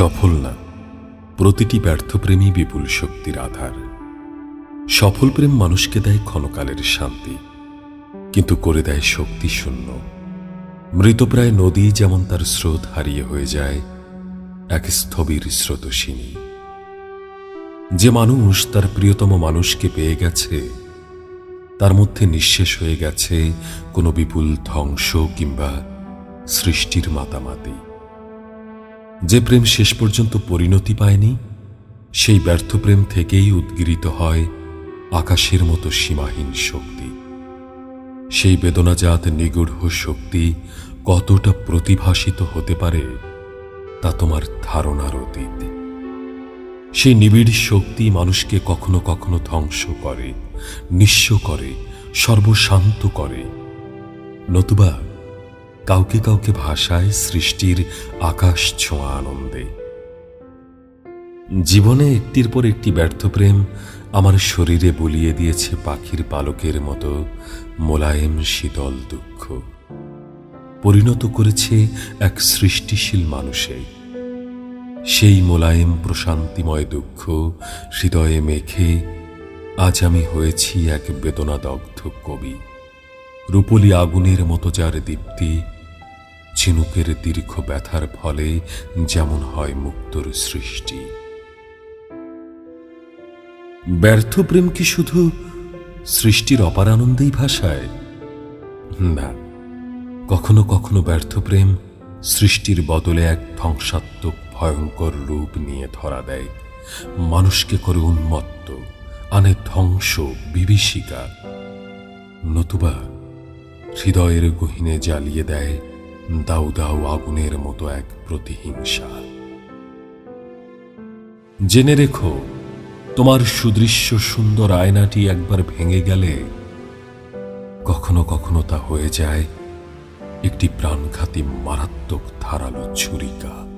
সফল না। প্রতিটি ব্যর্থ প্রেমী বিপুল শক্তির আধার। সফল প্রেম মানুষকে দেয় ক্ষণকালের শান্তি, কিন্তু করে দেয় শক্তি শূন্য। মৃতপ্রায় নদী যেমন তার স্রোত হারিয়ে হয়ে যায়, এক স্থবির স্রোতসিনী। যে মানুষ তার প্রিয়তম মানুষকে পেয়ে গেছে, তার মধ্যে নিঃশেষ হয়ে গেছে কোনো বিপুল ধ্বংস কিংবা সৃষ্টির মাতামাতি। যে প্রেম শেষ পর্যন্ত পরিণতি পায়নি, সেই ব্যর্থ প্রেম থেকেই উদ্গিরিত হয় আকাশের মতো সীমাহীন শক্তি। সেই বেদনাজাত নিগূঢ় শক্তি কতটা প্রতিভাসিত হতে পারে, তা তোমার ধারণার অতীত। সেই নিবিড় শক্তি মানুষকে কখনো কখনো ধ্বংস করে, নিঃস্ব করে, সর্বশান্ত করে। নতুবা কাউকে কাউকে ভাষায় সৃষ্টির আকাশ ছোঁয়া আনন্দে। জীবনে একটির পর একটি ব্যর্থ প্রেম আমার শরীরে বলিয়ে দিয়েছে পাখির পালকের মতো মোলায়েম শীতল দুঃখ। পরিণত করেছে এক সৃষ্টিশীল মানুষে। সেই মোলায়েম প্রশান্তিময় দুঃখ হৃদয়ে মেখে আজ আমি হয়েছি এক বেদনাদগ্ধ কবি। রূপলি আগুনের মতো যার দীপ্তি ঝিনুকের দীর্ঘ ব্যথার ফলে যেমন হয় মুক্তর সৃষ্টি। ব্যর্থ প্রেম কি শুধু সৃষ্টির অপারানন্দেই ভাষায় না, কখনো কখনো ব্যর্থ প্রেম সৃষ্টির বদলে এক ধ্বংসাত্মক ভয়ঙ্কর রূপ নিয়ে ধরা দেয়। মানুষকে করে উন্মত্ত, আনে ধ্বংস, বিভীষিকা। নতুবা হৃদয়ের গহিনে জ্বালিয়ে দেয় দাউ দাউ আগুনের মতো এক প্রতিহিংসা। জেনে রেখো, তোমার সুদৃশ্য সুন্দর আয়নাটি একবার ভেঙে গেলে কখনো কখনো তা হয়ে যায় একটি প্রাণঘাতী মারাত্মক ধারালো ছুরিকা